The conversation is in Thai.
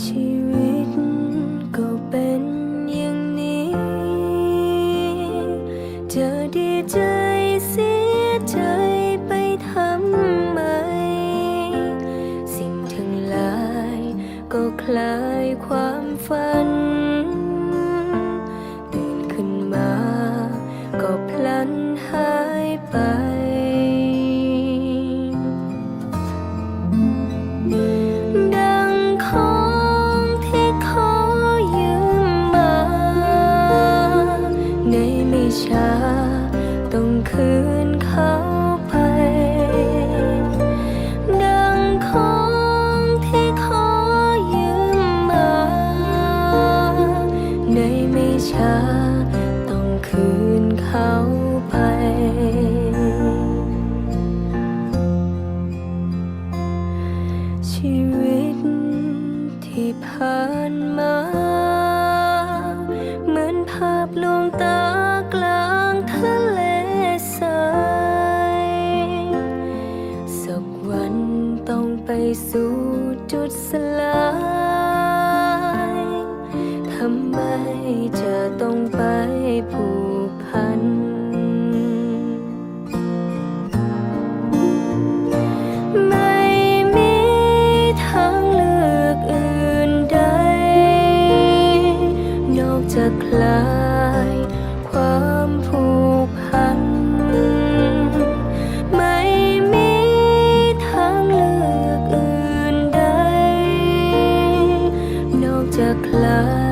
ชีวิตก็เป็นอย่างนี้ เธอดีใจเสียใจไปทำไม สิ่งทั้งหลายก็คลายความฝัน ไม่ช้า ต้องคืนเขาไป ดังของที่ขอยืมมา ในไม่ช้า ต้องคืนเขาไปชีวิตที่ผ่านมา สู่จุดสลาย the cloud.